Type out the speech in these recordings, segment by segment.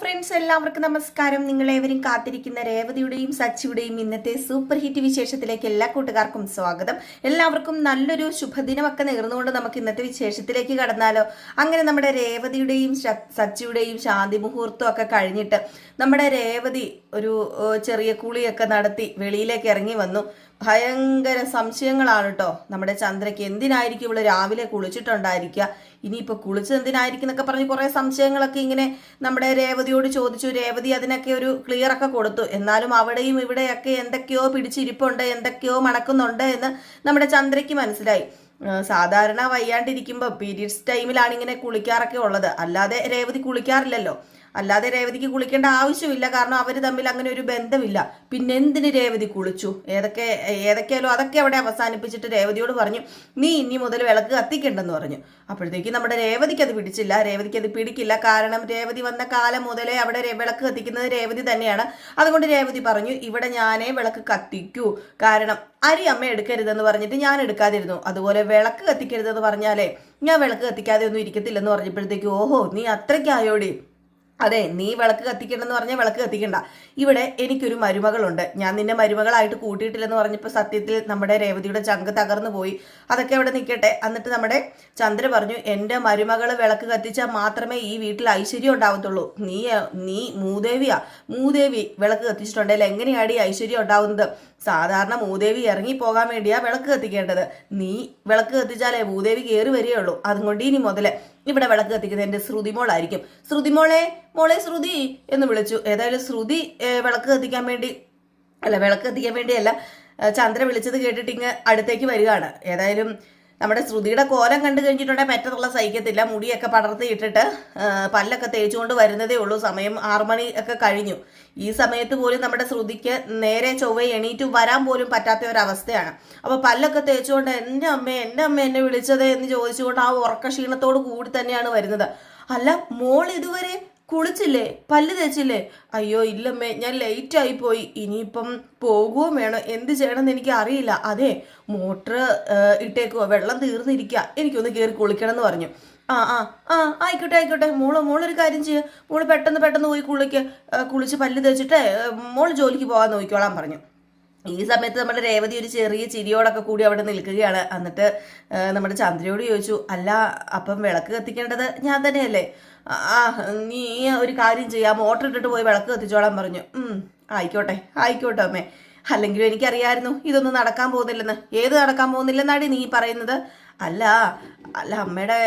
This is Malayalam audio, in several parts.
ഫ്രണ്ട്സ് എല്ലാവർക്കും നമസ്കാരം. നിങ്ങളേവരും കാത്തിരിക്കുന്ന രേവതിയുടെയും സച്ചിയുടെയും ഇന്നത്തെ സൂപ്പർ ഹിറ്റ് വിശേഷത്തിലേക്ക് എല്ലാ കൂട്ടുകാർക്കും സ്വാഗതം. എല്ലാവർക്കും നല്ലൊരു ശുഭദിനമൊക്കെ നേർന്നുകൊണ്ട് നമുക്ക് ഇന്നത്തെ വിശേഷത്തിലേക്ക് കടന്നാലോ. അങ്ങനെ നമ്മുടെ രേവതിയുടെയും സച്ചിയുടെയും ശാന്തി മുഹൂർത്തം ഒക്കെ കഴിഞ്ഞിട്ട് നമ്മുടെ രേവതി ഒരു ചെറിയ കുളിയൊക്കെ നടത്തി വെളിയിലേക്ക് ഇറങ്ങി വന്നു. ഭയങ്കര സംശയങ്ങളാണ് കേട്ടോ നമ്മുടെ ചന്ദ്രയ്ക്ക് എന്തിനായിരിക്കും ഇവൾ രാവിലെ കുളിച്ചിട്ടുണ്ടായിരിക്കുക? ഇനിയിപ്പോൾ കുളിച്ചത് എന്തിനായിരിക്കും എന്നൊക്കെ പറഞ്ഞ് കുറേ സംശയങ്ങളൊക്കെ ഇങ്ങനെ നമ്മുടെ രേവതിയോട് ചോദിച്ചു. രേവതി അതിനൊക്കെ ഒരു ക്ലിയർ ഒക്കെ കൊടുത്തു. എന്നാലും അവിടെയും ഇവിടെയൊക്കെ എന്തൊക്കെയോ പിടിച്ചിരിപ്പുണ്ട് എന്തൊക്കെയോ മണക്കുന്നുണ്ട് എന്ന് നമ്മുടെ ചന്ദ്രയ്ക്ക് മനസ്സിലായി. സാധാരണ വയ്യാണ്ടിരിക്കുമ്പോൾ പീരീഡ്സ് ടൈമിലാണ് ഇങ്ങനെ കുളിക്കാറൊക്കെ ഉള്ളത്. അല്ലാതെ രേവതി കുളിക്കാറില്ലല്ലോ. അല്ലാതെ രേവതിക്ക് കുളിക്കേണ്ട ആവശ്യമില്ല. കാരണം അവർ തമ്മിൽ അങ്ങനെ ഒരു ബന്ധമില്ല. പിന്നെ എന്തിന് രേവതി കുളിച്ചു? ഏതൊക്കെ ഏതൊക്കെയാലും അതൊക്കെ അവിടെ അവസാനിപ്പിച്ചിട്ട് രേവതിയോട് പറഞ്ഞു നീ ഇനി മുതൽ വിളക്ക് കത്തിക്കണ്ടെന്ന് പറഞ്ഞു. അപ്പോഴത്തേക്ക് നമ്മുടെ രേവതിക്ക് അത് പിടിച്ചില്ല. രേവതിക്ക് അത് പിടിക്കില്ല. കാരണം രേവതി വന്ന കാലം മുതലേ അവിടെ വിളക്ക് കത്തിക്കുന്നത് രേവതി തന്നെയാണ്. അതുകൊണ്ട് രേവതി പറഞ്ഞു ഇവിടെ ഞാനേ വിളക്ക് കത്തിക്കൂ. കാരണം അരി അമ്മ എടുക്കരുതെന്ന് പറഞ്ഞിട്ട് ഞാൻ എടുക്കാതിരുന്നു. അതുപോലെ വിളക്ക് കത്തിക്കരുതെന്ന് പറഞ്ഞാലേ ഞാൻ വിളക്ക് കത്തിക്കാതെ ഒന്നും ഇരിക്കത്തില്ലെന്ന് പറഞ്ഞപ്പോഴത്തേക്ക് ഓഹോ നീ അത്രയ്ക്കായോടി. അതെ നീ വിളക്ക് കത്തിക്കണ്ടെന്ന് പറഞ്ഞാൽ വിളക്ക് കത്തിക്കണ്ട. ഇവിടെ എനിക്കൊരു മരുമകളുണ്ട്. ഞാൻ നിന്നെ മരുമകളായിട്ട് കൂട്ടിയിട്ടില്ലെന്ന് പറഞ്ഞപ്പോൾ സത്യത്തിൽ നമ്മുടെ രേവതിയുടെ ചങ്ക് തകർന്നു പോയി. അതൊക്കെ അവിടെ നിൽക്കട്ടെ എന്നിട്ട് നമ്മുടെ ചന്ദ്ര പറഞ്ഞു എന്റെ മരുമകൾ വിളക്ക് കത്തിച്ചാൽ മാത്രമേ ഈ വീട്ടിൽ ഐശ്വര്യം ഉണ്ടാവത്തുള്ളൂ. നീ നീ മൂദേവിയാ. മൂദേവി വിളക്ക് കത്തിച്ചിട്ടുണ്ടെങ്കിൽ എങ്ങനെയാണ് ഈ ഐശ്വര്യം ഉണ്ടാവുന്നത്? സാധാരണ മൂദേവി ഇറങ്ങി പോകാൻ വേണ്ടിയാ വിളക്ക് കത്തിക്കേണ്ടത്. നീ വിളക്ക് കത്തിച്ചാലേ ഭൂദേവി കയറി വരികയുള്ളൂ. അതുകൊണ്ട് ഇനി മുതൽ ഇവിടെ വിളക്ക് കത്തിക്കുന്നത് എന്റെ ശ്രുതിമോളായിരിക്കും ശ്രുതിമോളെ മോളെ ശ്രുതി എന്ന് വിളിച്ചു. ഏതായാലും ശ്രുതി വിളക്ക് കത്തിക്കാൻ വേണ്ടി അല്ല വിളക്ക് കത്തിക്കാൻ വേണ്ടിയല്ല ചന്ദ്ര വിളിച്ചത് കേട്ടിട്ട് ഇങ്ങ് അടുത്തേക്ക് വരികയാണ്. ഏതായാലും നമ്മുടെ ശ്രുതിയുടെ കോലം കണ്ടു കഴിഞ്ഞിട്ടുണ്ടെങ്കിൽ മറ്റത്തുള്ള സഹിക്കത്തില്ല. മുടിയൊക്കെ പടർത്തി ഇട്ടിട്ട് പല്ലൊക്കെ തേച്ചുകൊണ്ട് വരുന്നതേ ഉള്ളൂ. സമയം ആറുമണി ഒക്കെ കഴിഞ്ഞു. ഈ സമയത്ത് പോലും നമ്മുടെ ശ്രുതിക്ക് നേരെ ചൊവ്വ എണീറ്റ് വരാൻ പോലും പറ്റാത്ത ഒരവസ്ഥയാണ്. അപ്പോൾ പല്ലൊക്കെ തേച്ചുകൊണ്ട് എന്റെ അമ്മ എന്റെ അമ്മ എന്നെ വിളിച്ചത് എന്ന് ചോദിച്ചുകൊണ്ട് ആ ഉറക്കക്ഷീണത്തോട് കൂടി തന്നെയാണ് വരുന്നത്. അല്ല മോൾ ഇതുവരെ കുളിച്ചില്ലേ? പല്ല് തേച്ചില്ലേ? അയ്യോ ഇല്ലമ്മേ ഞാൻ ലേറ്റ് ആയി പോയി. ഇനിയിപ്പം പോകുകയും വേണം. എന്ത് ചെയ്യണമെന്ന് എനിക്ക് അറിയില്ല. അതെ മോട്ടർ ഇട്ടേക്കുവോ. വെള്ളം തീർന്നിരിക്കുക എനിക്കൊന്ന് കയറി കുളിക്കണം എന്ന് പറഞ്ഞു. ആ ആ ആ ആയിക്കോട്ടെ ആയിക്കോട്ടെ. മോൾ മോളൊരു കാര്യം ചെയ്യുക മോൾ പെട്ടെന്ന് പെട്ടെന്ന് പോയി കുളിക്ക്. കുളിച്ച് പല്ല് തേച്ചിട്ട് മോൾ ജോലിക്ക് പോകാൻ നോക്കിക്കോളാൻ പറഞ്ഞു. ഈ സമയത്ത് നമ്മുടെ രേവതി ഒരു ചെറിയ ചിരിയോടൊക്കെ കൂടി അവിടെ നിൽക്കുകയാണ്. എന്നിട്ട് നമ്മുടെ ചന്ദ്രയോട് ചോദിച്ചു അല്ല അപ്പം വിളക്ക് കത്തിക്കേണ്ടത് ഞാൻ തന്നെയല്ലേ? ആ നീ ഒരു കാര്യം ചെയ്യാം. മോട്ടർ ഇട്ടിട്ട് പോയി വിളക്ക് കത്തിച്ചോളാൻ പറഞ്ഞു. ആയിക്കോട്ടെ ആയിക്കോട്ടെ അമ്മേ. അല്ലെങ്കിലും എനിക്കറിയായിരുന്നു ഇതൊന്നും നടക്കാൻ പോകുന്നില്ലെന്ന്. ഏത് നടക്കാൻ പോകുന്നില്ലെന്നാടി നീ പറയുന്നത്? അല്ല അല്ല അമ്മയുടെ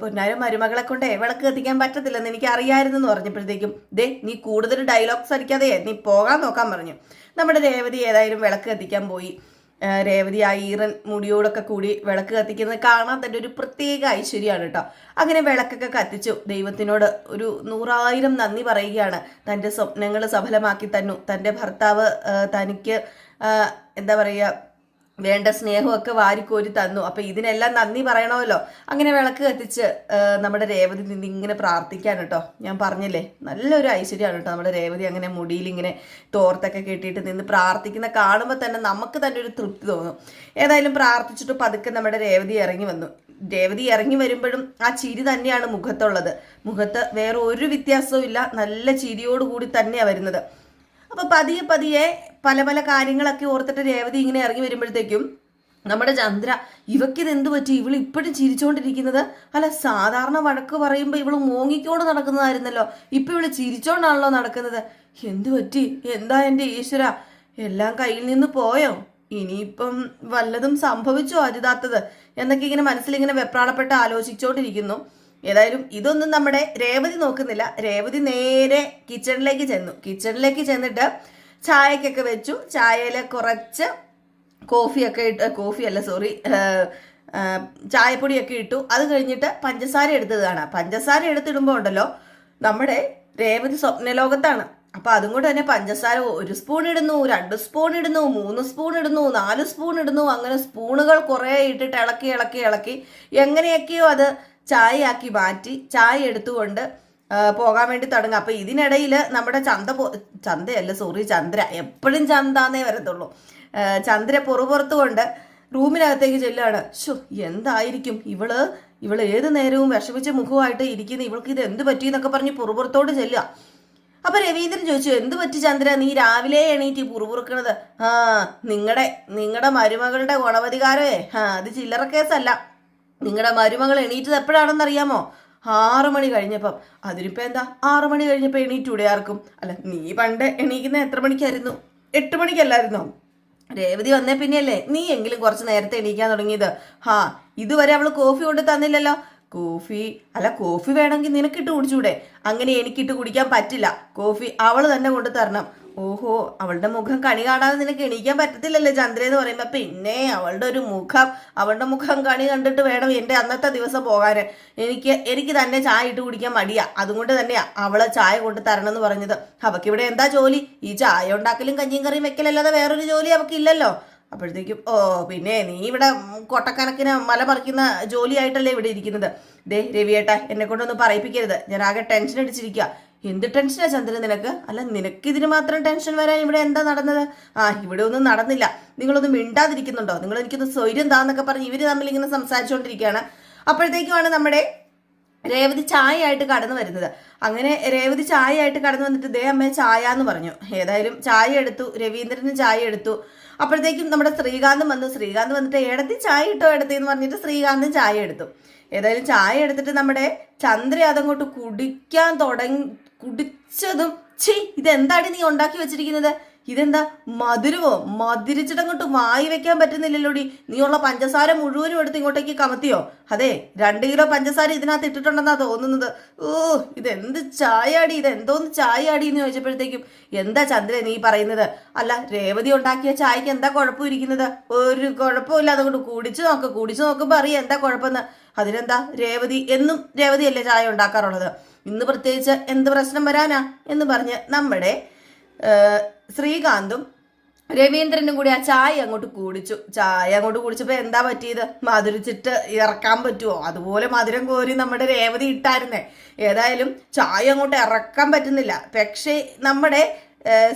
പൊന്നാരും മരുമകളെ കൊണ്ടേ വിളക്ക് കത്തിക്കാൻ പറ്റത്തില്ലെന്ന് എനിക്ക് അറിയായിരുന്നു എന്ന് പറഞ്ഞപ്പോഴത്തേക്കും ദേ നീ കൂടുതൽ ഡയലോഗ്സ് അടിക്കാതെ നീ പോകാൻ നോക്കാൻ പറഞ്ഞു. നമ്മുടെ രേവതി ഏതായാലും വിളക്ക് കത്തിക്കാൻ പോയി. രേവതി ആ ഈറൻ മുടിയോടൊക്കെ കൂടി വിളക്ക് കത്തിക്കുന്നത് കാണാൻ തന്നെ ഒരു പ്രത്യേക ഐശ്വര്യമാണ് കേട്ടോ. അങ്ങനെ വിളക്കൊക്കെ കത്തിച്ചു. ദൈവത്തിനോട് ഒരു നൂറായിരം നന്ദി പറയുകയാണ്. തന്റെ സ്വപ്നങ്ങൾ സഫലമാക്കി തന്നു. തന്റെ ഭർത്താവ് തനിക്ക് എന്താ പറയുക വേണ്ട സ്നേഹമൊക്കെ വാരിക്കോരി തന്നു. അപ്പൊ ഇതിനെല്ലാം നന്ദി പറയണമല്ലോ. അങ്ങനെ വിളക്ക് കത്തിച്ച് നമ്മുടെ രേവതി നിന്ന് ഇങ്ങനെ പ്രാർത്ഥിക്കാൻ കേട്ടോ. ഞാൻ പറഞ്ഞില്ലേ നല്ലൊരു ഐശ്വര്യമാണ് കേട്ടോ നമ്മുടെ രേവതി അങ്ങനെ മുടിയിൽ ഇങ്ങനെ തോർത്തൊക്കെ കെട്ടിയിട്ട് നിന്ന് പ്രാർത്ഥിക്കുന്ന കാണുമ്പോൾ തന്നെ നമുക്ക് തന്നെ ഒരു തൃപ്തി തോന്നും. ഏതായാലും പ്രാർത്ഥിച്ചിട്ട് പതുക്കെ നമ്മുടെ രേവതി ഇറങ്ങി വന്നു. രേവതി ഇറങ്ങി വരുമ്പോഴും ആ ചിരി തന്നെയാണ് മുഖത്തുള്ളത്. മുഖത്ത് വേറെ ഒരു വ്യത്യാസവും ഇല്ല. നല്ല ചിരിയോടുകൂടി തന്നെയാണ് വരുന്നത്. അപ്പൊ പതിയെ പതിയെ പല പല കാര്യങ്ങളൊക്കെ ഓർത്തിട്ട് രേവതി ഇങ്ങനെ ഇറങ്ങി വരുമ്പോഴത്തേക്കും നമ്മുടെ ചന്ദ്ര ഇവക്കിത് എന്ത് പറ്റി? ഇവൾ ഇപ്പോഴും ചിരിച്ചോണ്ടിരിക്കുന്നത്? അല്ല സാധാരണ വഴക്ക് പറയുമ്പോൾ ഇവൾ മോങ്ങിക്കോണ്ട് നടക്കുന്നതായിരുന്നല്ലോ. ഇപ്പൊ ഇവൾ ചിരിച്ചോണ്ടാണല്ലോ നടക്കുന്നത്. എന്തു പറ്റി? എന്താ എന്റെ ഈശ്വര? എല്ലാം കയ്യിൽ നിന്ന് പോയോ? ഇനിയിപ്പം വല്ലതും സംഭവിച്ചോ അരുതാത്തത്? എന്നൊക്കെ ഇങ്ങനെ മനസ്സിൽ ഇങ്ങനെ വെപ്രാളപ്പെട്ട് ആലോചിച്ചോണ്ടിരിക്കുന്നു. ഏതായാലും ഇതൊന്നും നമ്മുടെ രേവതി നോക്കുന്നില്ല. രേവതി നേരെ കിച്ചണിലേക്ക് ചെന്നു. കിച്ചണിലേക്ക് ചെന്നിട്ട് ചായക്കൊക്കെ വെച്ചു. ചായയിൽ കുറച്ച് കോഫിയൊക്കെ ഇട്ട് കോഫി അല്ല സോറി ചായപ്പൊടിയൊക്കെ ഇട്ടു. അത് കഴിഞ്ഞിട്ട് പഞ്ചസാര എടുത്തതാണ്. പഞ്ചസാര എടുത്തിടുമ്പോൾ ഉണ്ടല്ലോ നമ്മുടെ രേവതി സ്വപ്നലോകത്താണ്. അപ്പൊ അതും കൊണ്ട് തന്നെ പഞ്ചസാര ഒരു സ്പൂൺ ഇടുന്നു രണ്ട് സ്പൂൺ ഇടുന്നു മൂന്ന് സ്പൂൺ ഇടുന്നു നാല് സ്പൂൺ ഇടുന്നു. അങ്ങനെ സ്പൂണുകൾ കുറേ ഇട്ടിട്ട് ഇളക്കി ഇളക്കി ഇളക്കി എങ്ങനെയൊക്കെയോ അത് ചായയാക്കി മാറ്റി. ചായ എടുത്തുകൊണ്ട് പോകാൻ വേണ്ടി തുടങ്ങുക അപ്പൊ ഇതിനിടയിൽ നമ്മുടെ ചന്ത പോ ചന്തയല്ല സോറി ചന്ദ്ര. എപ്പോഴും ചന്താന്നേ വരത്തുള്ളൂ. ചന്ദ്ര പുറപുറത്തു കൊണ്ട് റൂമിനകത്തേക്ക് ചെല്ലുകയാണ്. ഷോ എന്തായിരിക്കും ഇവൾ? ഇവൾ ഏത് നേരവും വിഷമിച്ച മുഖമായിട്ട് ഇരിക്കുന്ന. ഇവൾക്ക് ഇത് എന്ത് പറ്റി എന്നൊക്കെ പറഞ്ഞ് പുറപുറത്തോട് ചെല്ലുക. അപ്പൊ രവീന്ദ്രൻ ചോദിച്ചു എന്ത് പറ്റി ചന്ദ്ര? നീ രാവിലെ എണീറ്റ് പുറപുറുക്കണത്? ആ നിങ്ങളുടെ നിങ്ങളുടെ മരുമകളുടെ ഗുണവധികാരമേ ആ അത് ചില്ലറ കേസല്ല. നിങ്ങളുടെ മരുമകൾ എണീറ്റത് എപ്പോഴാണെന്ന് അറിയാമോ ആറു മണി കഴിഞ്ഞപ്പം. അതിരിപ്പോ എന്താ? ആറു മണി കഴിഞ്ഞപ്പോൾ എണീറ്റൂടെ ആർക്കും? അല്ല നീ പണ്ട് എണീക്കുന്ന എത്ര മണിക്കായിരുന്നു? എട്ട് മണിക്കല്ലായിരുന്നോ? രേവതി വന്നേ പിന്നെയല്ലേ? നീ എങ്കിലും കുറച്ച് നേരത്തെ എണീക്കാൻ തുടങ്ങിയത്. ഹാ ഇതുവരെ അവൾ കോഫി കൊണ്ട് തന്നില്ലല്ലോ. കോഫി അല്ല കോഫി വേണമെങ്കിൽ നിനക്കിട്ട് കുടിച്ചൂടെ? അങ്ങനെ എനിക്കിട്ട് കുടിക്കാൻ പറ്റില്ല. കോഫി അവൾ തന്നെ കൊണ്ട് തരണം. ഓഹോ അവളുടെ മുഖം കണി കാണാതെ നിനക്ക് എണീക്കാൻ പറ്റത്തില്ലല്ലോ ചന്ദ്ര എന്ന് പറയുമ്പോ. പിന്നെ അവളുടെ ഒരു മുഖം അവളുടെ മുഖം കണി കണ്ടിട്ട് വേണം എന്റെ അന്നത്തെ ദിവസം പോകാൻ എനിക്ക് എനിക്ക് തന്നെ ചായ ഇട്ട് കുടിക്കാൻ മടിയാ. അതുകൊണ്ട് തന്നെയാ അവളെ ചായ കൊണ്ട് തരണം എന്ന് പറഞ്ഞത്. അവക്ക് ഇവിടെ എന്താ ജോലി? ഈ ചായ ഉണ്ടാക്കലും കഞ്ഞിയും കറിയും വെക്കലല്ലാതെ വേറൊരു ജോലി അവക്കില്ലല്ലോ. അപ്പോഴത്തേക്കും ഓ പിന്നെ നീ ഇവിടെ കൊട്ടക്കണക്കിന് മല പറിക്കുന്ന ജോലിയായിട്ടല്ലേ ഇവിടെ ഇരിക്കുന്നത്. ദേ രവിയേട്ടാ എന്നെ കൊണ്ടൊന്നും പറയിപ്പിക്കരുത്. ഞാൻ ആകെ ടെൻഷൻ അടിച്ചിരിക്കുക എന്ത് ടെൻഷനാ ചന്ദ്രൻ നിനക്ക്? അല്ല നിനക്ക് ഇതിന് മാത്രം ടെൻഷൻ വരാൻ ഇവിടെ എന്താ നടന്നത്? ആ ഇവിടെ ഒന്നും നടന്നില്ല. നിങ്ങളൊന്നും മിണ്ടാതിരിക്കുന്നുണ്ടോ? നിങ്ങൾ എനിക്കൊന്ന് സ്വൈര്യം താന്നൊക്കെ പറഞ്ഞ് ഇവർ തമ്മിൽ ഇങ്ങനെ സംസാരിച്ചുകൊണ്ടിരിക്കുകയാണ് അപ്പോഴത്തേക്കുമാണ് നമ്മുടെ രേവതി ചായ ആയിട്ട് കടന്നു വരുന്നത്. അങ്ങനെ രേവതി ചായ ആയിട്ട് കടന്നു വന്നിട്ട് ദേ അമ്മേ ചായ എന്ന് പറഞ്ഞു. ഏതായാലും ചായ എടുത്തു രവീന്ദ്രന് ചായ എടുത്തു. അപ്പോഴത്തേക്കും നമ്മുടെ ശ്രീകാന്ത് വന്നു. ശ്രീകാന്ത് വന്നിട്ട് എടത്തി ചായ ഇട്ടോ ഇടത്തി എന്ന് പറഞ്ഞിട്ട് ശ്രീകാന്തും ചായ എടുത്തു. ഏതായാലും ചായ എടുത്തിട്ട് നമ്മുടെ ചന്ദ്ര അതങ്ങോട്ട് കുടിക്കാൻ തുടങ്ങി കുടിച്ചതും ചെയ് ഇതെന്താണ് നീ ഉണ്ടാക്കി വെച്ചിരിക്കുന്നത്? ഇതെന്താ മധുരവോ? മധുരിച്ചിട്ടങ്ങോട്ട് വായി വെക്കാൻ പറ്റുന്നില്ലല്ലോടി. നീ ഉള്ള പഞ്ചസാര മുഴുവനും എടുത്ത് ഇങ്ങോട്ടേക്ക് കമത്തിയോ? അതെ രണ്ട് കിലോ പഞ്ചസാര ഇതിനകത്ത് ഇട്ടിട്ടുണ്ടെന്നാ തോന്നുന്നത്. ഓ ഇതെന്ത് ചായാടി ഇത് എന്തോന്ന് ചായയാടി എന്ന് ചോദിച്ചപ്പോഴത്തേക്കും എന്താ ചന്ദ്ര നീ പറയുന്നത്? അല്ല രേവതി ഉണ്ടാക്കിയ ചായക്ക് എന്താ കുഴപ്പം ഇരിക്കുന്നത് ഒരു കുഴപ്പമില്ല അതുകൊണ്ട് കുടിച്ചു നോക്ക് കുടിച്ചു നോക്കുമ്പോൾ അറിയാം എന്താ കുഴപ്പമെന്ന്. അതിനെന്താ രേവതി എന്നും രേവതിയല്ലേ ചായ ഉണ്ടാക്കാറുള്ളത്? ഇന്ന് പ്രത്യേകിച്ച് എന്ത് പ്രശ്നം വരാനാ എന്ന് പറഞ്ഞ് നമ്മുടെ ശ്രീകാന്തും രവീന്ദ്രനും കൂടി ആ ചായ അങ്ങോട്ട് കുടിച്ചു. ചായ അങ്ങോട്ട് കുടിച്ചപ്പോൾ എന്താ പറ്റിയത്? മധുരിച്ചിട്ട് ഇറക്കാൻ പറ്റുമോ അതുപോലെ മധുരം കോരി നമ്മുടെ രേവതി ഇട്ടായിരുന്നേ. ഏതായാലും ചായ അങ്ങോട്ട് ഇറക്കാൻ പറ്റുന്നില്ല. പക്ഷേ നമ്മുടെ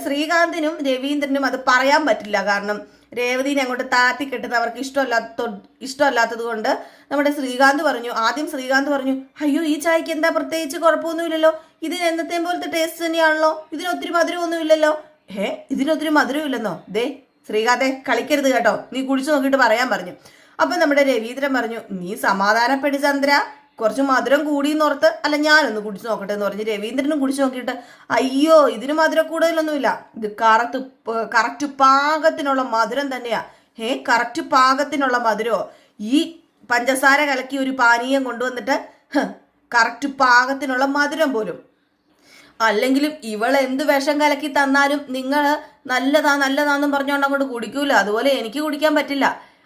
ശ്രീകാന്തിനും രവീന്ദ്രനും അത് പറയാൻ പറ്റില്ല. കാരണം രേവതിനെ അങ്ങോട്ട് താത്തി കെട്ടുന്ന അവർക്ക് ഇഷ്ടമല്ലാത്ത ഇഷ്ടമല്ലാത്തത് കൊണ്ട് നമ്മുടെ ശ്രീകാന്ത് പറഞ്ഞു ആദ്യം ശ്രീകാന്ത് പറഞ്ഞു അയ്യോ ഈ ചായക്ക് എന്താ പ്രത്യേകിച്ച് കുഴപ്പമൊന്നുമില്ലല്ലോ? ഇതിന് എന്നത്തെ പോലത്തെ ടേസ്റ്റ് തന്നെയാണല്ലോ? ഇതിനൊത്തിരി മധുരമൊന്നുമില്ലല്ലോ? ഏ ഇതിനൊത്തിരി മധുരമില്ലെന്നോ? ദേ ശ്രീകാന്തെ കളിക്കരുത് കേട്ടോ. നീ കുടിച്ചു നോക്കിയിട്ട് പറയാൻ പറഞ്ഞു. അപ്പൊ നമ്മുടെ രവീന്ദ്രൻ പറഞ്ഞു നീ സമാധാനപ്പെടി ചന്ദ്ര. കുറച്ച് മധുരം കൂടി എന്നോർത്ത് അല്ല ഞാനൊന്ന് കുടിച്ചു നോക്കട്ടെ എന്ന് പറഞ്ഞ് രവീന്ദ്രനും കുടിച്ചു നോക്കിയിട്ട് അയ്യോ ഇതിന് മധുരം കൂടുതലൊന്നുമില്ല. ഇത് കറക്റ്റ് കറക്റ്റ് പാകത്തിനുള്ള മധുരം തന്നെയാ. ഏ കറക്റ്റ് പാകത്തിനുള്ള മധുരമോ ഈ പഞ്ചസാര കലക്കി ഒരു പാനീയം കൊണ്ടുവന്നിട്ട് കറക്റ്റ് പാകത്തിനുള്ള മധുരം പോലും. അല്ലെങ്കിലും ഇവൾ എന്ത് വിഷം കലക്കി തന്നാലും നിങ്ങൾ നല്ലതാ നല്ലതാന്നും പറഞ്ഞുകൊണ്ട് അങ്ങോട്ട് കുടിക്കൂല. അതുപോലെ എനിക്ക് കുടിക്കാൻ പറ്റില്ല.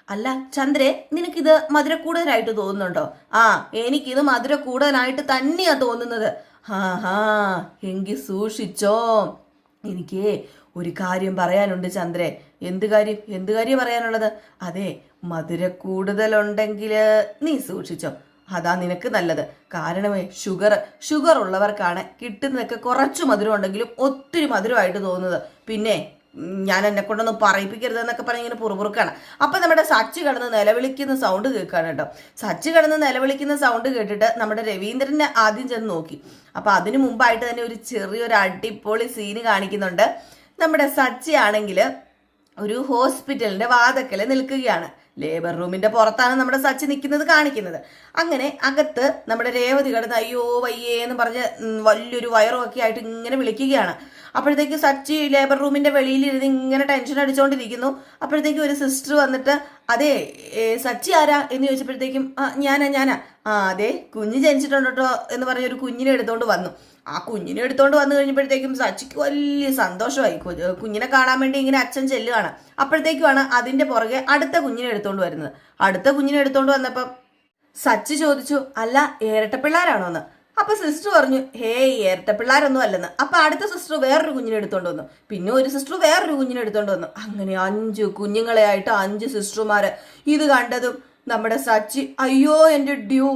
അല്ല ചന്ദ്രെ നിനക്കിത് മധുര കൂടുതലായിട്ട് തോന്നുന്നുണ്ടോ? ആ എനിക്കിത് മധുര കൂടുതലായിട്ട് തന്നെയാ തോന്നുന്നത്. ഹാ ഹാ എങ്കിൽ സൂക്ഷിച്ചോ. എനിക്ക് ഒരു കാര്യം പറയാനുണ്ട് ചന്ദ്രെ. എന്ത് കാര്യം? എന്ത് കാര്യം പറയാനുള്ളത്? അതെ മധുര കൂടുതലുണ്ടെങ്കിൽ നീ സൂക്ഷിച്ചോ. അതാ നിനക്ക് നല്ലത്. കാരണമേ ഷുഗർ ഷുഗർ ഉള്ളവർക്കാണ് കിട്ടുന്നതൊക്കെ കുറച്ച് മധുരം ഉണ്ടെങ്കിലും ഒത്തിരി മധുരമായിട്ട് തോന്നുന്നത്. പിന്നെ ഞാൻ എന്നെ കൊണ്ടൊന്നും പറയിപ്പിക്കരുത് എന്നൊക്കെ പറഞ്ഞ് ഇങ്ങനെ പുറപുറുക്കാണ്. അപ്പൊ നമ്മുടെ സച്ച് കിടന്ന് നിലവിളിക്കുന്ന സൗണ്ട് കേൾക്കാണ് കേട്ടോ. സച്ച് കിടന്ന് നിലവിളിക്കുന്ന സൗണ്ട് കേട്ടിട്ട് നമ്മുടെ രവീന്ദ്രനെ ആദ്യം ചെന്ന് നോക്കി. അപ്പൊ അതിനു മുമ്പായിട്ട് തന്നെ ഒരു ചെറിയൊരു അടിപൊളി സീന് കാണിക്കുന്നുണ്ട്. നമ്മുടെ സച്ചി ആണെങ്കിൽ ഒരു ഹോസ്പിറ്റലിന്റെ വാതക്കൽ നിൽക്കുകയാണ്. ലേബർ റൂമിന്റെ പുറത്താണ് നമ്മുടെ സച്ചി നിൽക്കുന്നത് കാണിക്കുന്നത്. അങ്ങനെ അകത്ത് നമ്മുടെ രേവതി കിടന്ന് അയ്യോ വയ്യേ എന്ന് പറഞ്ഞ് വലിയൊരു വയറും ഒക്കെ ആയിട്ട് ഇങ്ങനെ വിളിക്കുകയാണ്. അപ്പോഴത്തേക്ക് സച്ചി ലേബർ റൂമിന്റെ വെളിയിലിരുന്ന് ഇങ്ങനെ ടെൻഷൻ അടിച്ചുകൊണ്ടിരിക്കുന്നു അപ്പോഴത്തേക്ക് ഒരു സിസ്റ്റർ വന്നിട്ട് അതെ സച്ചി ആരാ? എന്ന് ചോദിച്ചപ്പോഴത്തേക്കും ഞാനാ ഞാനാ. ആ അതെ കുഞ്ഞ് ജനിച്ചിട്ടുണ്ട്? എന്ന് പറഞ്ഞ ഒരു കുഞ്ഞിനെ എടുത്തോണ്ട് വന്നു. ആ കുഞ്ഞിനെ എടുത്തോണ്ട് വന്നു കഴിഞ്ഞപ്പോഴത്തേക്കും സച്ചിക്ക് വലിയ സന്തോഷമായി. കുഞ്ഞിനെ കാണാൻ വേണ്ടി ഇങ്ങനെ അച്ഛൻ ചെല്ലുകയാണ് അപ്പോഴത്തേക്കുമാണ് അതിന്റെ പുറകെ അടുത്ത കുഞ്ഞിനെ എടുത്തോണ്ട് വരുന്നത്. അടുത്ത കുഞ്ഞിനെ എടുത്തോണ്ട് വന്നപ്പം സച്ചി ചോദിച്ചു അല്ല ഇരട്ടപ്പിള്ളാരാണോ എന്ന്? അപ്പൊ സിസ്റ്റർ പറഞ്ഞു ഹേയ് ഇരട്ടപ്പിള്ളാരൊന്നും അല്ലെന്ന്. അപ്പൊ അടുത്ത സിസ്റ്റർ വേറൊരു കുഞ്ഞിനെ എടുത്തോണ്ട് വന്നു. പിന്നെ ഒരു സിസ്റ്റർ വേറൊരു കുഞ്ഞിനെ എടുത്തോണ്ട് വന്നു. അങ്ങനെ അഞ്ചു കുഞ്ഞുങ്ങളെ ആയിട്ട് അഞ്ച് സിസ്റ്റർമാര് ഇത് കണ്ടതും നമ്മുടെ സച്ചി അയ്യോ എന്റെ ഡ്യൂ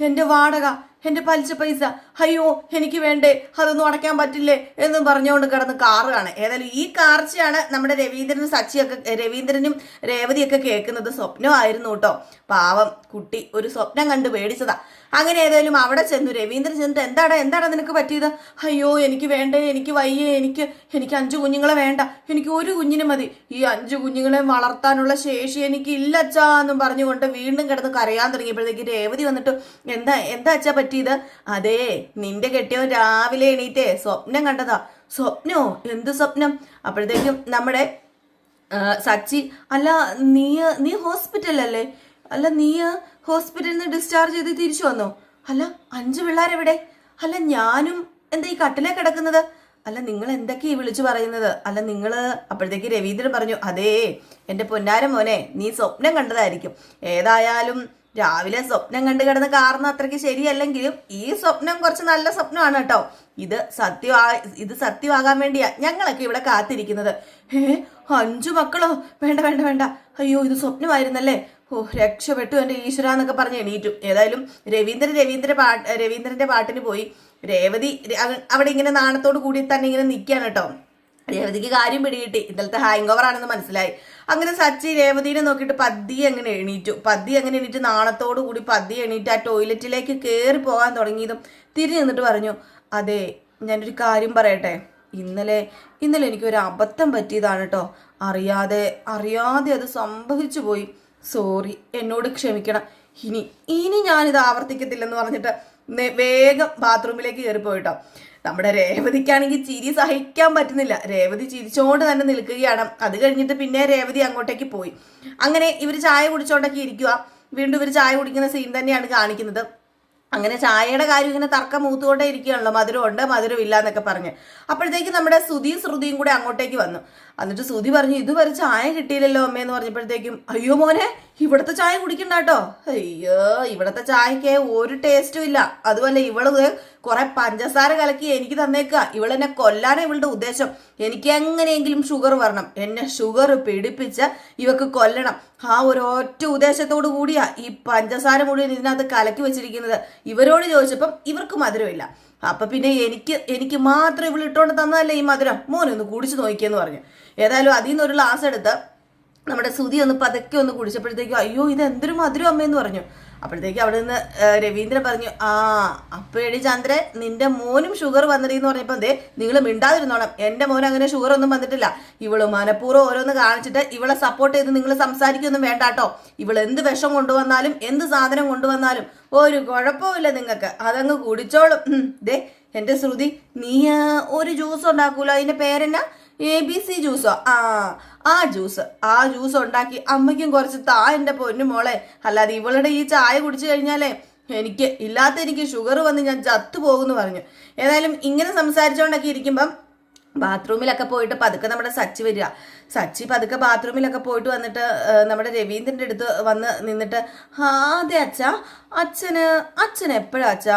എന്റെ വാടക എന്റെ പലിശ പൈസ. അയ്യോ എനിക്ക് വേണ്ടേ? അതൊന്നും അടയ്ക്കാൻ പറ്റില്ലേ? എന്നും പറഞ്ഞുകൊണ്ട് കിടന്ന് കാറുകയാണ് ഏതായാലും ഈ കാർച്ചയാണ് നമ്മുടെ രവീന്ദ്രനും സച്ചിയൊക്കെ രവീന്ദ്രനും രേവതിയൊക്കെ കേൾക്കുന്നത് സ്വപ്നമായിരുന്നു കേട്ടോ. പാവം കുട്ടി ഒരു സ്വപ്നം കണ്ട് പേടിച്ചതാ. അങ്ങനെ ഏതായാലും അവിടെ ചെന്നു. രവീന്ദ്രൻ ചെന്നിട്ട് എന്താടാ എന്താടാ നിനക്ക് പറ്റിയത്? അയ്യോ എനിക്ക് വേണ്ടേ എനിക്ക് വയ്യേ എനിക്ക് എനിക്ക് അഞ്ചു കുഞ്ഞുങ്ങളെ വേണ്ട എനിക്ക് ഒരു കുഞ്ഞിന് മതി. ഈ അഞ്ചു കുഞ്ഞുങ്ങളെ വളർത്താനുള്ള ശേഷി എനിക്ക് ഇല്ല അച്ഛാ എന്നും പറഞ്ഞുകൊണ്ട് വീണ്ടും കിടന്ന് കരയാൻ തുടങ്ങിയപ്പോഴത്തേക്ക് രേവതി വന്നിട്ട് എന്താ എന്താ അച്ഛാ പറ്റിയത്? അതേ നിന്റെ കെട്ടിയവൻ രാവിലെ എണീറ്റേ സ്വപ്നം കണ്ടതാ. സ്വപ്നോ? എന്ത് സ്വപ്നം? അപ്പോഴത്തേക്കും നമ്മുടെ സച്ചി അല്ല നീ നീ ഹോസ്പിറ്റലല്ലേ? അല്ല നീ ഹോസ്പിറ്റലിൽ നിന്ന് ഡിസ്ചാർജ് ചെയ്ത് തിരിച്ചു വന്നോ? അല്ല അഞ്ചു പിള്ളേരെവിടെ? അല്ല ഞാനും എന്താ ഈ കട്ടിലേ കിടക്കുന്നത്? അല്ല നിങ്ങൾ എന്തൊക്കെ ഈ വിളിച്ചു പറയുന്നത്? അല്ല നിങ്ങൾ അപ്പോഴത്തേക്ക് രവീന്ദ്രൻ പറഞ്ഞു അതേ എന്റെ പൊന്നാര മോനെ നീ സ്വപ്നം കണ്ടതായിരിക്കും. ഏതായാലും രാവിലെ സ്വപ്നം കണ്ടു കിടന്ന് കാർന്ന് അത്രയ്ക്ക് ശരിയല്ലെങ്കിലും ഈ സ്വപ്നം കുറച്ച് നല്ല സ്വപ്നമാണ് കേട്ടോ. ഇത് സത്യമാ ഇത് സത്യമാകാൻ വേണ്ടിയാ ഞങ്ങളൊക്കെ ഇവിടെ കാത്തിരിക്കുന്നത്. ഏ അഞ്ചു മക്കളോ? വേണ്ട വേണ്ട വേണ്ട. അയ്യോ ഇത് സ്വപ്നമായിരുന്നല്ലേ? ഓ രക്ഷപ്പെട്ടു എന്റെ ഈശ്വര എന്നൊക്കെ പറഞ്ഞ് എണീറ്റു. ഏതായാലും രവീന്ദ്രൻ രവീന്ദ്ര പാട്ട് രവീന്ദ്രന്റെ പാട്ടിന് പോയി. രേവതി അവിടെ ഇങ്ങനെ നാണത്തോട് കൂടി തന്നെ ഇങ്ങനെ നിൽക്കുകയാണ് കേട്ടോ. രേവതിക്ക് കാര്യം പിടികിട്ടി. ഇന്നലത്തെ ഹാങ് ഓവർ ആണെന്ന് മനസ്സിലായി. അങ്ങനെ സച്ചി രേവതിനെ നോക്കിയിട്ട് പതിയെ അങ്ങനെ എണീറ്റു. പതിയെ അങ്ങനെ എണീറ്റ് നാണത്തോടു കൂടി പതിയെ എണീറ്റ് ആ ടോയ്ലറ്റിലേക്ക് കയറി പോകാൻ തുടങ്ങിയതും തിരിഞ്ഞു നിന്നിട്ട് പറഞ്ഞു അതെ ഞാനൊരു കാര്യം പറയട്ടെ. ഇന്നലെ ഇന്നലെ എനിക്കൊരു അബദ്ധം പറ്റിയതാണ് കേട്ടോ. അറിയാതെ അറിയാതെ അത് സംഭവിച്ചു പോയി. സോറി എന്നോട് ക്ഷമിക്കണം. ഇനി ഇനി ഞാനിത് ആവർത്തിക്കത്തില്ലെന്ന് പറഞ്ഞിട്ട് വേഗം ബാത്റൂമിലേക്ക് കയറിപ്പോയിട്ടോ. നമ്മുടെ രേവതിക്കാണെങ്കിൽ ചിരി സഹിക്കാൻ പറ്റുന്നില്ല. രേവതി ചിരിച്ചോണ്ട് തന്നെ നിൽക്കുകയാണ്. അത് കഴിഞ്ഞിട്ട് പിന്നെ രേവതി അങ്ങോട്ടേക്ക് പോയി. അങ്ങനെ ഇവർ ചായ കുടിച്ചോണ്ടൊക്കെ ഇരിക്കുക വീണ്ടും ഇവർ ചായ കുടിക്കുന്ന സീൻ തന്നെയാണ് കാണിക്കുന്നത്. അങ്ങനെ ചായയുടെ കാര്യം ഇങ്ങനെ തർക്കം മൂത്തുകൊണ്ടേ ഇരിക്കുകയാണല്ലോ. മധുരം ഉണ്ട് മധുരം ഇല്ല എന്നൊക്കെ പറഞ്ഞ്. അപ്പോഴത്തേക്ക് നമ്മുടെ സുധിയും ശ്രുതിയും കൂടെ അങ്ങോട്ടേക്ക് വന്നു. എന്നിട്ട് സുധി പറഞ്ഞു ഇതുവരെ ചായ കിട്ടിയില്ലല്ലോ അമ്മയെന്ന് പറഞ്ഞപ്പോഴത്തേക്കും അയ്യോ മോനെ ഇവിടുത്തെ ചായ കുടിക്കണ്ട കേട്ടോ. അയ്യോ ഇവിടത്തെ ചായക്ക് ഒരു ടേസ്റ്റും ഇല്ല. അതുമല്ല ഇവൾ കുറെ പഞ്ചസാര കലക്കി എനിക്ക് തന്നേക്കുക ഇവളെന്നെ കൊല്ലാനാ ഇവളുടെ ഉദ്ദേശം. എനിക്ക് എങ്ങനെയെങ്കിലും ഷുഗർ വരണം. എന്നെ ഷുഗർ പിടിപ്പിച്ച് ഇവക്ക് കൊല്ലണം. ആ ഒരൊറ്റ ഉദ്ദേശത്തോടു കൂടിയാ ഈ പഞ്ചസാര മുഴുവൻ ഇതിനകത്ത് കലക്കി വെച്ചിരിക്കുന്നത്. ഇവരോട് ചോദിച്ചപ്പം ഇവർക്ക് മധുരമില്ല അപ്പൊ പിന്നെ എനിക്ക് എനിക്ക് മാത്രം ഇവൾ ഇട്ടുകൊണ്ട് തന്നതല്ലേ ഈ മധുരം? മോനൊന്ന് കുടിച്ചു നോക്കിയെന്ന് പറഞ്ഞു. ഏതായാലും അതിൽ നിന്നൊരു ഗ്ലാസ് എടുത്ത് നമ്മുടെ സുതി ഒന്ന് പതക്കെ ഒന്ന് കുടിച്ചപ്പോഴത്തേക്കും അയ്യോ ഇത് എന്തൊരു മധുരം അമ്മയെന്ന് പറഞ്ഞു. അപ്പോഴത്തേക്ക് അവിടെ നിന്ന് രവീന്ദ്രൻ പറഞ്ഞു ആ അപ്പോഴേ ചന്ദ്രൻ നിന്റെ മോനും ഷുഗർ വന്നിട്ടെന്ന് പറഞ്ഞപ്പോൾ ദേ നിങ്ങൾ മിണ്ടാതിരുന്നോണം. എന്റെ മോൻ അങ്ങനെ ഷുഗർ ഒന്നും വന്നിട്ടില്ല. ഇവൾ മനഃപൂർവം ഓരോന്ന് കാണിച്ചിട്ട് ഇവളെ സപ്പോർട്ട് ചെയ്ത് നിങ്ങൾ സംസാരിക്കൊന്നും വേണ്ട കേട്ടോ. ഇവൾ എന്ത് വിഷം കൊണ്ടുവന്നാലും എന്ത് സാധനം കൊണ്ടുവന്നാലും ഒരു കുഴപ്പമില്ല നിങ്ങൾക്ക്. അതങ്ങ് കുടിച്ചോളും. ദേ എന്റെ ശ്രുതി നീ ഒരു ജ്യൂസ് ഉണ്ടാക്കൂലോ? അതിന്റെ പേരെന്നാ? എ ബി സി ജ്യൂസോ ആ ആ ജ്യൂസ് ആ ജ്യൂസ് ഉണ്ടാക്കി അമ്മയ്ക്കും കുറച്ച് താ എന്റെ പൊന്നു മോളെ. അല്ലാതെ ഇവളുടെ ഈ ചായ കുടിച്ചു കഴിഞ്ഞാലേ എനിക്ക് ഇല്ലാത്ത എനിക്ക് ഷുഗർ വന്ന് ഞാൻ ചത്തു പോകുമെന്ന് പറഞ്ഞു. ഏതായാലും ഇങ്ങനെ സംസാരിച്ചുകൊണ്ടൊക്കെ ഇരിക്കുമ്പം ബാത്റൂമിലൊക്കെ പോയിട്ട് പതുക്കെ നമ്മുടെ സച്ചി വരിക. സച്ചി പതുക്കെ ബാത്റൂമിലൊക്കെ പോയിട്ട് വന്നിട്ട് നമ്മുടെ രവീന്ദ്രന്റെ അടുത്ത് വന്ന് നിന്നിട്ട് ആ അതെ അച്ഛ. അച്ഛന് അച്ഛൻ എപ്പോഴാ അച്ഛ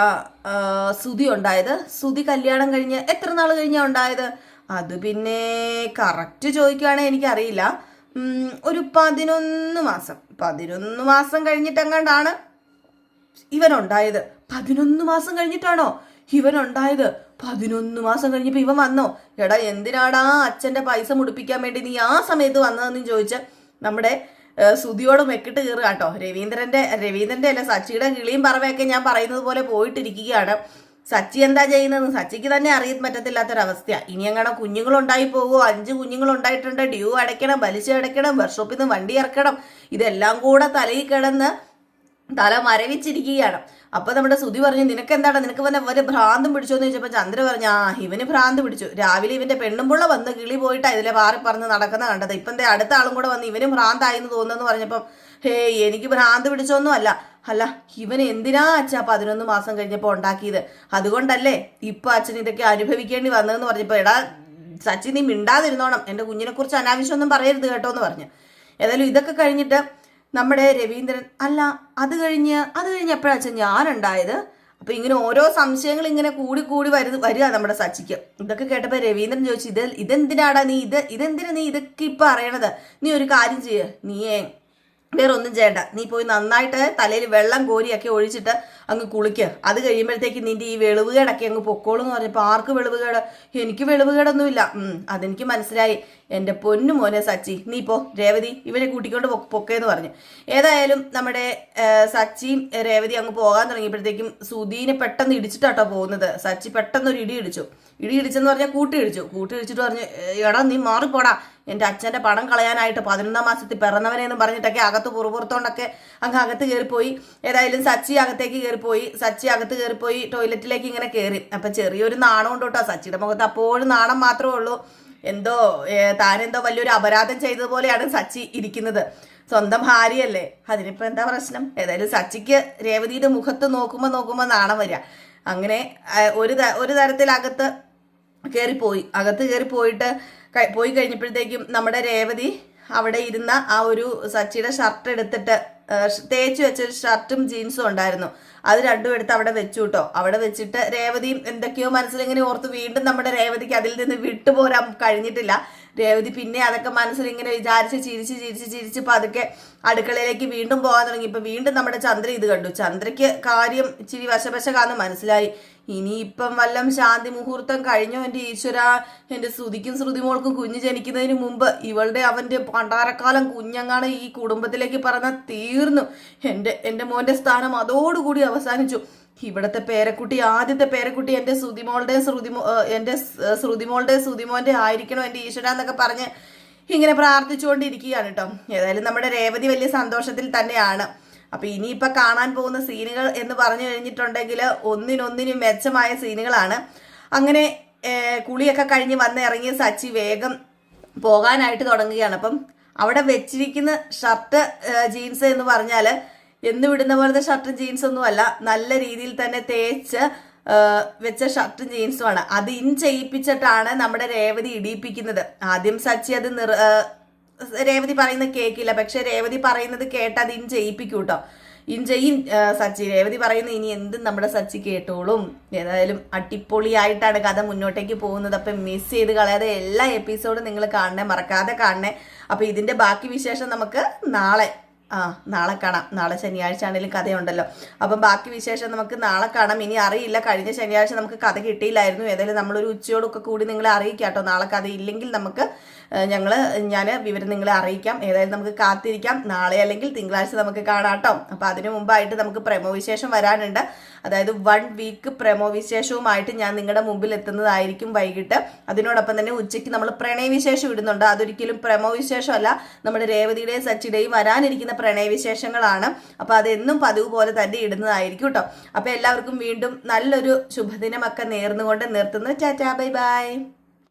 സുതി ഉണ്ടായത്? സുതി കല്യാണം കഴിഞ്ഞ് എത്ര നാൾ കഴിഞ്ഞാണ് ഉണ്ടായത്? അത് പിന്നെ കറക്റ്റ് ചോദിക്കുകയാണെങ്കിൽ എനിക്കറിയില്ല. ഒരു പതിനൊന്ന് മാസം. പതിനൊന്ന് മാസം കഴിഞ്ഞിട്ടെങ്ങാണ്ടാണ് ഇവനുണ്ടായത്? പതിനൊന്ന് മാസം കഴിഞ്ഞിട്ടാണോ ഇവനുണ്ടായത്? പതിനൊന്ന് മാസം കഴിഞ്ഞപ്പോ ഇവൻ വന്നോ? എടാ എന്തിനാടാ അച്ഛന്റെ പൈസ മുടിപ്പിക്കാൻ വേണ്ടി നീ ആ സമയത്ത് വന്നതെന്ന് ചോദിച്ച് നമ്മുടെ സുതിയോട് മെക്കിട്ട് കയറുക കേട്ടോ. രവീന്ദ്രന്റെ രവീന്ദ്രന്റെ അല്ല സച്ചിയുടെ കിളിയും പറവയൊക്കെ ഞാൻ പറയുന്നത് പോലെ പോയിട്ടിരിക്കുകയാണ്. സച്ചി എന്താ ചെയ്യുന്നത് സച്ചിക്ക് തന്നെ അറിയാൻ പറ്റത്തില്ലാത്തൊരവസ്ഥയാണ് ഇനി അങ്ങനെ കുഞ്ഞുങ്ങളുണ്ടായി പോകുമോ അഞ്ച് കുഞ്ഞുങ്ങളുണ്ടായിട്ടുണ്ട്. ഡ്യൂ അടയ്ക്കണം പലിശ അടയ്ക്കണം വർക്ക്ഷോപ്പിൽ നിന്ന് വണ്ടി ഇറക്കണം. ഇതെല്ലാം കൂടെ തലയിൽ കിടന്ന് തല മരവിച്ചിരിക്കുകയാണ്. അപ്പൊ നമ്മുടെ സുധി പറഞ്ഞു നിനക്ക് എന്താണ് നിനക്ക് വന്ന ഒരു ഭ്രാന്തും പിടിച്ചോന്ന് ചോദിച്ചപ്പോ ചന്ദ്ര പറഞ്ഞു ആ ഇവന് ഭ്രാന്ത് പിടിച്ചു. രാവിലെ ഇവന്റെ പെണ്ണുമ്പുള്ള വന്ന് കിളി പോയിട്ടാ ഇതിലെ പാറി പറഞ്ഞ് നടക്കുന്ന കണ്ടത്. ഇപ്പം അടുത്ത ആളും കൂടെ വന്ന് ഇവനും ഭ്രാന്തായെന്ന് തോന്നുന്നു പറഞ്ഞപ്പം ഹേ എനിക്ക് ഭ്രാന്ത് പിടിച്ചൊന്നും അല്ല അല്ല ഇവൻ എന്തിനാ അച്ഛാ പതിനൊന്ന് മാസം കഴിഞ്ഞപ്പോൾ ഉണ്ടാക്കിയത്? അതുകൊണ്ടല്ലേ ഇപ്പൊ അച്ഛൻ ഇതൊക്കെ അനുഭവിക്കേണ്ടി വന്നതെന്ന് പറഞ്ഞപ്പോ എടാ സച്ചിൻ നീ മിണ്ടാതിരുന്നോണം. എന്റെ കുഞ്ഞിനെ കുറിച്ച് അനാവശ്യമൊന്നും പറയരുത് കേട്ടോ എന്ന് പറഞ്ഞു. ഏതായാലും ഇതൊക്കെ കഴിഞ്ഞിട്ട് നമ്മുടെ രവീന്ദ്രൻ അല്ല അത് കഴിഞ്ഞ് അത് കഴിഞ്ഞ് എപ്പോഴാച്ച ഞാനുണ്ടായത്? അപ്പൊ ഇങ്ങനെ ഓരോ സംശയങ്ങൾ ഇങ്ങനെ കൂടി കൂടി വരു വരിക നമ്മുടെ സച്ചിക്ക്. ഇതൊക്കെ കേട്ടപ്പോ രവീന്ദ്രൻ ചോദിച്ചു ഇത് ഇതെന്തിനാടാ നീ ഇത് ഇതെന്തിനാ നീ ഇതൊക്കെ ഇപ്പൊ അറിയണത് നീ ഒരു കാര്യം ചെയ്യ്. നീയേ വേറെ ഒന്നും ചെയ്യണ്ട. നീ പോയി നന്നായിട്ട് തലയിൽ വെള്ളം കോരിയൊക്കെ ഒഴിച്ചിട്ട് അങ്ങ് കുളിക്കുക അത് കഴിയുമ്പോഴത്തേക്ക് നിന്റെ ഈ വെളിവുകേടൊക്കെ അങ്ങ് പൊക്കോളൂ എന്ന് പറഞ്ഞപ്പോൾ ആർക്ക് വെളിവുകേട്? എനിക്ക് വെളിവുകേടൊന്നുമില്ല. അതെനിക്ക് മനസ്സിലായി. എന്റെ പൊന്നു മോനെ സച്ചി. നീ പോ. രേവതി ഇവരെ കൂട്ടിക്കൊണ്ട് പൊക്കേന്ന് പറഞ്ഞു. ഏതായാലും നമ്മുടെ സച്ചിയും രേവതി അങ്ങ് പോകാൻ തുടങ്ങിയപ്പോഴത്തേക്കും സുധീനെ പെട്ടെന്ന് ഇടിച്ചിട്ടാട്ടോ പോകുന്നത്. സച്ചി പെട്ടെന്ന് ഒരു ഇടി ഇടിച്ചു. ഇടി ഇടിച്ചെന്ന് പറഞ്ഞാൽ കൂട്ടി ഇടിച്ചു. കൂട്ടി ഇടിച്ചിട്ട് പറഞ്ഞു എടാ നീ മാറിപ്പോടാ. എന്റെ അച്ഛന്റെ പണം കളയാനായിട്ട് പതിനൊന്നാം മാസത്തിൽ പിറന്നവനെന്ന് പറഞ്ഞിട്ടൊക്കെ അകത്ത് പുറപുറത്തോണ്ടൊക്കെ അങ്ങ് അകത്ത് കയറിപ്പോയി ഏതായാലും സച്ചി അകത്തേക്ക് കയറിപ്പോയി സച്ചി അകത്ത് കയറിപ്പോയി ടോയ്ലറ്റിലേക്ക് ഇങ്ങനെ കയറി അപ്പം ചെറിയൊരു നാണം ഉണ്ട് കേട്ടോ സച്ചിയുടെ മുഖത്ത്. അപ്പോഴും നാണം മാത്രമേ ഉള്ളൂ. എന്തോ താനെന്തോ വലിയൊരു അപരാധം ചെയ്തതുപോലെയാണ് സച്ചി ഇരിക്കുന്നത്. സ്വന്തം ഭാര്യയല്ലേ? അതിനിപ്പോൾ എന്താ പ്രശ്നം? ഏതായാലും സച്ചിക്ക് രേവതിയുടെ മുഖത്ത് നോക്കുമ്പോൾ നോക്കുമ്പോൾ നാണം വരിക. അങ്ങനെ ഒരു ഒരു തരത്തിൽ അകത്ത് കയറിപ്പോയി അകത്ത് കയറി പോയിട്ട് പോയി കഴിഞ്ഞപ്പോഴത്തേക്കും നമ്മുടെ രേവതി അവിടെ ഇരുന്ന ആ ഒരു സച്ചിയുടെ ഷർട്ട് എടുത്തിട്ട് തേച്ച് വെച്ചൊരു ഷർട്ടും ജീൻസും ഉണ്ടായിരുന്നു. അത് രണ്ടും എടുത്ത് അവിടെ വെച്ചു കേട്ടോ അവിടെ വെച്ചിട്ട് രേവതിയും എന്തൊക്കെയോ മനസ്സിലിങ്ങനെ ഓർത്ത് വീണ്ടും നമ്മുടെ രേവതിക്ക് അതിൽ നിന്ന് വിട്ടുപോരാൻ കഴിഞ്ഞിട്ടില്ല. രേവതി പിന്നെ അതൊക്കെ മനസ്സിലിങ്ങനെ വിചാരിച്ച് ചിരിച്ച് ചിരിച്ച് ചിരിച്ച് പതുക്കെ അടുക്കളയിലേക്ക് വീണ്ടും പോകാൻ തുടങ്ങി. ഇപ്പൊ വീണ്ടും നമ്മുടെ ചന്ദ്ര ഇത് കണ്ടു. ചന്ദ്രയ്ക്ക് കാര്യം ഇച്ചിരി വശവശകാന്ന് മനസ്സിലായി. ഇനിയിപ്പം വല്ലം ശാന്തി മുഹൂർത്തം കഴിഞ്ഞോ? എന്റെ ഈശ്വര എന്റെ ശ്രുതിക്കും ശ്രുതിമോൾക്കും കുഞ്ഞ് ജനിക്കുന്നതിന് മുമ്പ് ഇവളുടെ അവന്റെ പണ്ടാരക്കാലം കുഞ്ഞങ്ങാണ് ഈ കുടുംബത്തിലേക്ക് പറഞ്ഞ തീർന്നു. എന്റെ എന്റെ മോന്റെ സ്ഥാനം അതോടുകൂടി അവസാനിച്ചു. ഇവിടുത്തെ പേരക്കുട്ടി ആദ്യത്തെ പേരക്കുട്ടി എന്റെ ശ്രുതിമോളുടെ ശ്രുതിമോ എന്റെ ശ്രുതിമോളുടെ ശ്രുതിമോന്റെ ആയിരിക്കണം എന്റെ ഈശ്വര എന്നൊക്കെ പറഞ്ഞ് ഇങ്ങനെ പ്രാർത്ഥിച്ചുകൊണ്ടിരിക്കുകയാണ് കേട്ടോ. ഏതായാലും നമ്മുടെ രേവതി വലിയ സന്തോഷത്തിൽ തന്നെയാണ്. അപ്പൊ ഇനിയിപ്പൊ കാണാൻ പോകുന്ന സീനുകൾ എന്ന് പറഞ്ഞു കഴിഞ്ഞിട്ടുണ്ടെങ്കിൽ ഒന്നിനൊന്നിനും മെച്ചമായ സീനുകളാണ്. അങ്ങനെ കുളിയൊക്കെ കഴിഞ്ഞ് വന്ന് ഇറങ്ങിയ സച്ചി വേഗം പോകാനായിട്ട് തുടങ്ങുകയാണ്. അപ്പം അവിടെ വെച്ചിരിക്കുന്ന ഷർട്ട് ജീൻസ് എന്ന് പറഞ്ഞാൽ എന്ന് വിടുന്ന പോലത്തെ ഷർട്ടും ജീൻസ് ഒന്നും അല്ല. നല്ല രീതിയിൽ തന്നെ തേച്ച് വെച്ച ഷർട്ടും ജീൻസുമാണ് അത് ഇൻ ചെയ്യിപ്പിച്ചിട്ടാണ് നമ്മുടെ രേവതി ഇടിയിപ്പിക്കുന്നത്. ആദ്യം സച്ചി അത് നിർ രേവതി പറയുന്നത് കേൾക്കില്ല പക്ഷെ രേവതി പറയുന്നത് കേട്ട് അത് ഇൻ ചെയ്യിപ്പിക്കും ഇൻ സച്ചി. രേവതി പറയുന്നത് ഇനി എന്തും നമ്മുടെ സച്ചി കേട്ടോളും. ഏതായാലും അടിപൊളിയായിട്ടാണ് കഥ മുന്നോട്ടേക്ക് പോകുന്നത്. അപ്പം മിസ് ചെയ്ത് കളയാതെ എല്ലാ എപ്പിസോഡും നിങ്ങൾ കാണണേ മറക്കാതെ കാണണേ. അപ്പോൾ ഇതിന്റെ ബാക്കി വിശേഷം നമുക്ക് നാളെ ആ നാളെ കാണാം. നാളെ ശനിയാഴ്ച ആണെങ്കിലും കഥയുണ്ടല്ലോ. അപ്പം ബാക്കി വിശേഷം നമുക്ക് നാളെ കാണാം. ഇനി അറിയില്ല. കഴിഞ്ഞ ശനിയാഴ്ച നമുക്ക് കഥ കിട്ടിയില്ലായിരുന്നു. ഏതായാലും നമ്മളൊരു ഉച്ചയോടൊക്കെ കൂടി നിങ്ങളെ അറിയിക്കാം കേട്ടോ. നാളെ കഥ ഇല്ലെങ്കിൽ നമുക്ക് ഞങ്ങൾ ഞാൻ വിവരം നിങ്ങളെ അറിയിക്കാം. ഏതായാലും നമുക്ക് കാത്തിരിക്കാം. നാളെ അല്ലെങ്കിൽ തിങ്കളാഴ്ച നമുക്ക് കാണാം കേട്ടോ. അപ്പം അതിനു മുമ്പായിട്ട് നമുക്ക് പ്രമോ വിശേഷം വരാനുണ്ട്. അതായത് വൺ വീക്ക് പ്രമോ വിശേഷവുമായിട്ട് ഞാൻ നിങ്ങളുടെ മുമ്പിൽ എത്തുന്നതായിരിക്കും വൈകിട്ട്. അതിനോടൊപ്പം തന്നെ ഉച്ചയ്ക്ക് നമ്മൾ പ്രണയ വിശേഷം ഇടുന്നുണ്ട്. അതൊരിക്കലും പ്രമോ വിശേഷമല്ല. നമ്മുടെ രേവതിയുടെയും സച്ചിയുടെയും വരാനിരിക്കുന്ന പ്രണയ വിശേഷങ്ങളാണ് അപ്പോൾ അതെന്നും പതിവ് പോലെ തന്നെ ഇടുന്നതായിരിക്കും കേട്ടോ അപ്പോൾ എല്ലാവർക്കും വീണ്ടും നല്ലൊരു ശുഭദിനമൊക്കെ നേർന്നുകൊണ്ട് നിർത്തുന്നു. ചാറ്റാ ബൈ ബൈ.